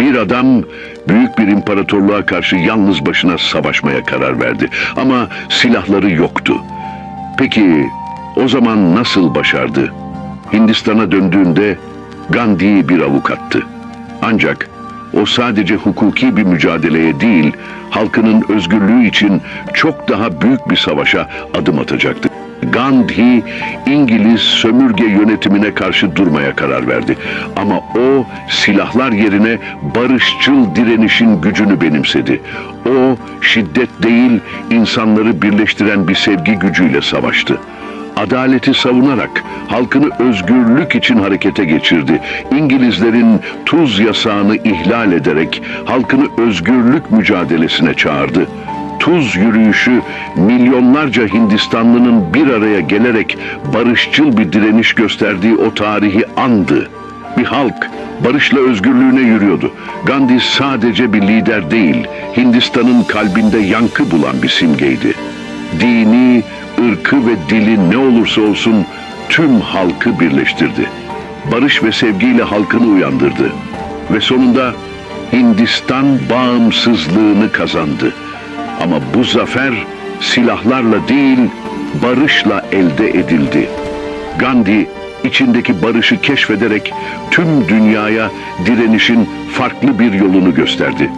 Bir adam büyük bir imparatorluğa karşı yalnız başına savaşmaya karar verdi. Ama silahları yoktu. Peki o zaman nasıl başardı? Hindistan'a döndüğünde Gandhi bir avukattı. Ancak o sadece hukuki bir mücadeleye değil, halkının özgürlüğü için çok daha büyük bir savaşa adım atacaktı. Gandhi İngiliz sömürge yönetimine karşı durmaya karar verdi. Ama o silahlar yerine barışçıl direnişin gücünü benimsedi. O şiddet değil insanları birleştiren bir sevgi gücüyle savaştı adaleti savunarak halkını özgürlük için harekete geçirdi. İngilizlerin tuz yasağını ihlal ederek halkını özgürlük mücadelesine çağırdı. Tuz yürüyüşü milyonlarca Hindistanlının bir araya gelerek barışçıl bir direniş gösterdiği o tarihi andı. Bir halk barışla özgürlüğüne yürüyordu. Gandhi sadece bir lider değil, Hindistan'ın kalbinde yankı bulan bir simgeydi. Dini, ırkı ve dili ne olursa olsun tüm halkı birleştirdi. Barış ve sevgiyle halkını uyandırdı. Ve sonunda Hindistan bağımsızlığını kazandı. Ama bu zafer silahlarla değil, barışla elde edildi. Gandhi içindeki barışı keşfederek tüm dünyaya direnişin farklı bir yolunu gösterdi.